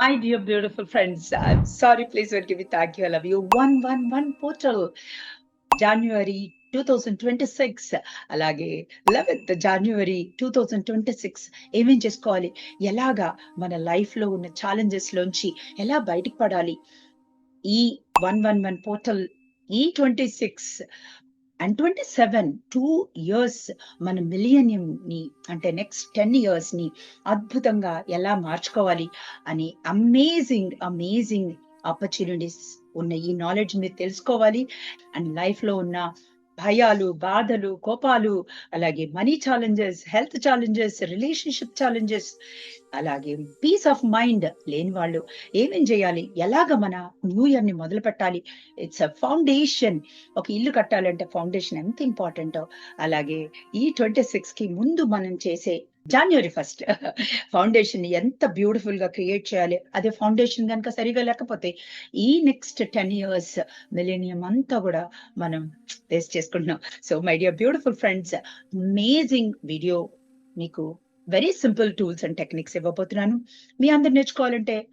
My dear beautiful friends, I'm sorry, please forgive me. Thank you. I love you. 111 portal. January 2026 అలాగే eleventh జనవరి two thousand twenty six ఏమేం చేసుకోవాలి ఎలాగా మన లైఫ్లో ఉన్న ఛాలెంజెస్లోంచి ఎలా బయటకు పడాలి ఈ వన్ వన్ వన్ పోర్టల్ ఈ twenty six and twenty seven two years మన మిలియనియంని అంటే నెక్స్ట్ టెన్ ఇయర్స్ని అద్భుతంగా ఎలా మార్చుకోవాలి అని అమేజింగ్ అమేజింగ్ ఆపర్చునిటీస్ ఉన్న ఈ నాలెడ్జ్ మీరు తెలుసుకోవాలి. అండ్ లైఫ్లో ఉన్న భయాలు బాధలు కోపాలు అలాగే money challenges health challenges relationship challenges అలాగే పీస్ ఆఫ్ మైండ్ లేని వాళ్ళు ఏమేం చేయాలి? ఎలాగ మన న్యూ ఇయర్ని మొదలు పెట్టాలి? ఇట్స్ అ ఫౌండేషన్ ఒక ఇల్లు కట్టాలంటే ఫౌండేషన్ ఎంత ఇంపార్టెంటో అలాగే ఈ ట్వంటీ సిక్స్కి ముందు మనం చేసే జనవరి ఫస్ట్ ఫౌండేషన్ ఎంత బ్యూటిఫుల్గా క్రియేట్ చేయాలి. అదే ఫౌండేషన్ కనుక సరిగా లేకపోతే ఈ నెక్స్ట్ టెన్ ఇయర్స్ మిలీనియం అంతా కూడా మనం వేస్ట్ చేసుకుంటున్నాం. So my dear beautiful friends amazing video మీకు very simple tools and techniques ఇవ్వబోతున్నాను. మీ అందరు నేర్చుకోవాలంటే